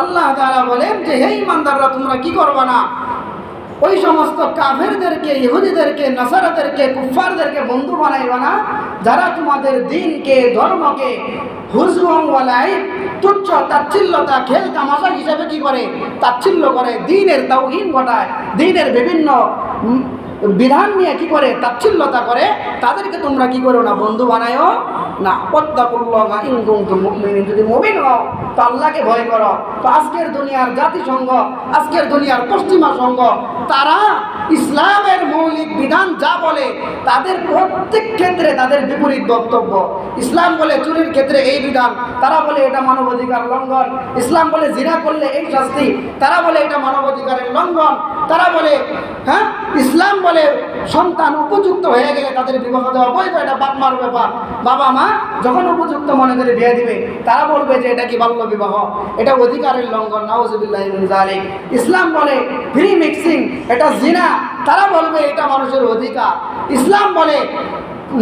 আল্লাহ তারা বলেন যে, হে ইমানদাররা তোমরা কি করবা না? ওই সমস্ত কাফেরদেরকে, ইহুদিদেরকে, নাসারাদেরকে কুফারদেরকে বন্ধু বানাইবা না। যারা তোমাদের দিনকে, ধর্মকে হুজুয়াই তুচ্ছ তাচ্ছিল্যতা, খেল তামাশা হিসাবে কি করে? তাচ্ছিল্য করে, দিনের তাওহীন ঘটায়, দিনের বিভিন্ন বিধান নিয়ে কি করে? তাচ্ছিল্যতা করে। তাদেরকে তোমরা কি করো না, বন্ধু বানায়ও? না পদ্মাকুল্লাহ ইনকুম যদি মবিন হও, তো আল্লাহকে ভয় করো। তো আজকের দুনিয়ার জাতিসংঘ, আজকের দুনিয়ার পশ্চিমা সংঘ, তারা ইসলামের মৌলিক বিধান যা বলে, তাদের প্রত্যেক ক্ষেত্রে তাদের বিপরীত বক্তব্য। ইসলাম বলে চুরির ক্ষেত্রে এই বিধান, তারা বলে এটা মানবাধিকার লঙ্ঘন। ইসলাম বলে জিনা করলে এই শাস্তি, তারা বলে এটা মানবাধিকারের লঙ্ঘন। তারা বলে হ্যাঁ? ইসলাম বলে সন্তান উপযুক্ত হয়ে গেলে তাদের বিবাহ দেওয়া বৈধ এটা বাপ মার ব্যাপার। বাবা মা যখন উপযুক্ত মনে করে বিয়ে দিবে, তারা বলবে যে এটা কি বাল্য বিবাহ? এটা অধিকারের লঙ্ঘন, নাউজুবিল্লাহ ইসলাম বলে ফ্রি মিক্সিং, এটা জিনা। তারা বলবে এটা মানুষের অধিকার। ইসলাম বলে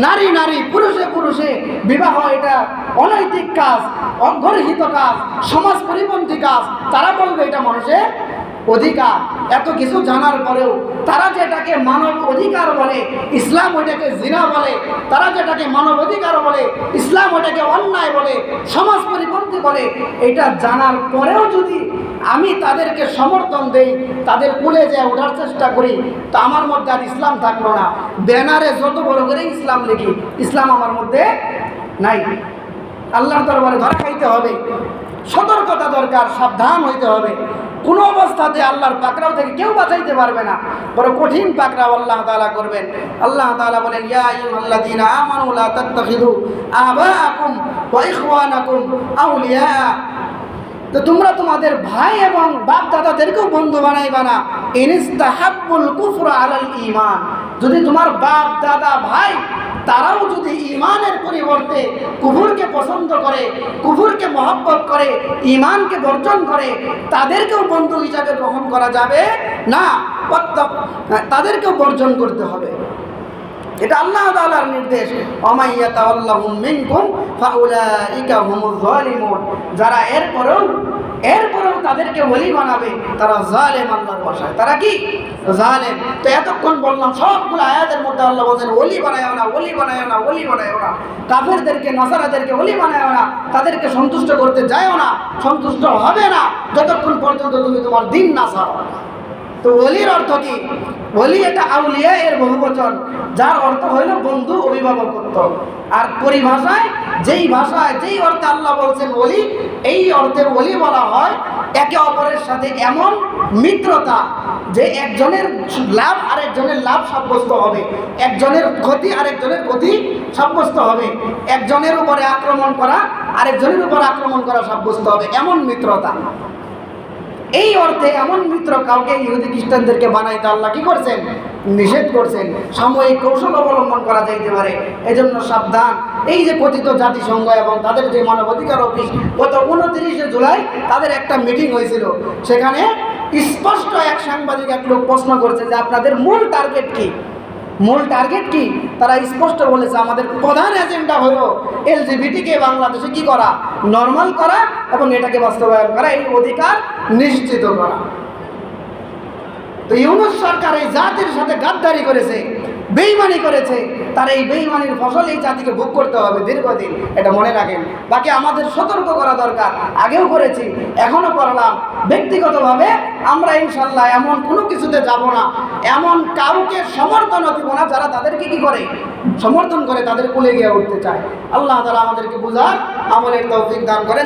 নারী নারী, পুরুষে পুরুষে, বিবাহ এটা অনৈতিক কাজ, অঘরহিত কাজ, সমাজ পরিপন্থী কাজ। তারা বলবে এটা মানুষের অধিকার। এত কিছু জানার পরেও তারা যেটাকে মানব অধিকার বলে, ইসলাম ওইটাকে জিনা বলে, তারা যেটাকে মানব অধিকার বলে, ইসলাম ওইটাকে অন্যায় বলে, সমাজ পরিপন্থী বলে এটা জানার পরেও যদি আমি তাদেরকে সমর্থন দেই, তাদের কুলে যে ওঠার চেষ্টা করি, তা আমার মধ্যে আর ইসলাম থাকল না। ব্যানারে যত বড় করে ইসলাম লিখি, ইসলাম আমার মধ্যে নাই। আল্লাহর দরবারে ধরা খাইতে হবে। সতর্কতা দরকার, সাবধান হইতে হবে। কোনো অবস্থাতে আল্লাহর পাকড়াও থেকে কেউ বাঁচাইতে পারবে না। বড় কঠিন পাকড়াও আল্লাহ তালা করবেন। আল্লাহ তালা বলেন তো তোমরা তোমাদের ভাই এবং বাপ দাদাদেরকেও বন্ধু বানাইবা না। ইনিস্তাহাব্বুল কুফরা আলাল ঈমান। যদি তোমার বাপ দাদা ভাই তারাও যদি ইমানের পরিবর্তে কুফুরকে পছন্দ করে, কুফুরকে মহব্বত করে ইমানকে বর্জন করে, তাদেরকেও বন্ধু হিসাবে গ্রহণ করা যাবে? না। তাদেরকেও বর্জন করতে হবে। এটা আল্লাহ তাআলার নির্দেশ। অমাইয়া তাওয়াল্লাহুম মিনকুম ফাউলাইকা হুমুজ জালিমুন যারা এরপরেও এরপরেও তাদেরকে ওলি বানাবে, তারা জালেম আল্লাহর বাসায়। তারা কি? জালেম। তো এতক্ষণ বললাম, সবগুলো আয়াদের মধ্যে আল্লাহ বলছেন, ওলি বানায় না, ওলি বানায় না, ওলি বানায় না। কাফেরদেরকে, নাসারাদেরকে ওলি বানায় না, তাদেরকে সন্তুষ্ট করতে যায়ও না, সন্তুষ্ট হবে না। যতক্ষণ পর্যন্ত তুমি তোমার দিন না ছাড়ো। তো অলির অর্থ কি? অলি এটা আউলিয়া এর বহুবচন, যার অর্থ হইল বন্ধু অভিভাবকত্ব। আর পরিভাষায় যেই ভাষায়, যেই অর্থে আল্লাহ বলছেন অলি এই অর্থে অলি বলা হয় একে অপরের সাথে এমন মিত্রতা যে একজনের লাভ আরেকজনের লাভ সাব্যস্ত হবে। একজনের ক্ষতি আরেকজনের ক্ষতি সাব্যস্ত হবে। একজনের উপরে আক্রমণ করা, আরেকজনের উপর আক্রমণ করা সাব্যস্ত হবে। এমন মিত্রতা। এই অর্থে এমন মিত্র কাউকে ইহুদি খ্রিস্টানদেরকে বানাইতে আল্লাহ কি করছেন? নিষেধ করছেন। সাময়িক কৌশল অবলম্বন করা যাইতে পারে। এজন্য সাবধান। এই যে কথিত জাতিসংঘ এবং তাদের যে মানবাধিকার অফিস, গত উনত্রিশে জুলাই তাদের একটা মিটিং হয়েছিল। সেখানে স্পষ্ট এক সাংবাদিক এক লোক প্রশ্ন করছে যে, আপনাদের মূল টার্গেট কি? মূল টার্গেট কি? তারা স্পষ্ট বলেছে, আমাদের প্রধান এজেন্ডা হলো এলজিবিটিকে বাংলাদেশে কি করা? নর্মাল করা এবং এটাকে বাস্তবায়ন করা, এই অধিকার নিশ্চিত করা। তো ইউনুস সরকার এই জাতির সাথে গাদ্দারি করেছে। বেইমানি করেছে, তার এই বেইমানির ফসল এই জাতিকে ভোগ করতে হবে দীর্ঘদিন, এটা মনে রাখেন। বাকি আমাদের সতর্ক করা দরকার। আগেও করেছি, এখনও করলাম। ব্যক্তিগতভাবে আমরা ইনশাল্লাহ এমন কোনো কিছুতে যাব না। এমন কাউকে সমর্থন দিব না যারা তাদেরকে কি করে? সমর্থন করে তাদের কুলে গিয়ে উঠতে চায়। আল্লাহ তালা আমাদেরকে বুঝার আমলের তৌফিক দান করে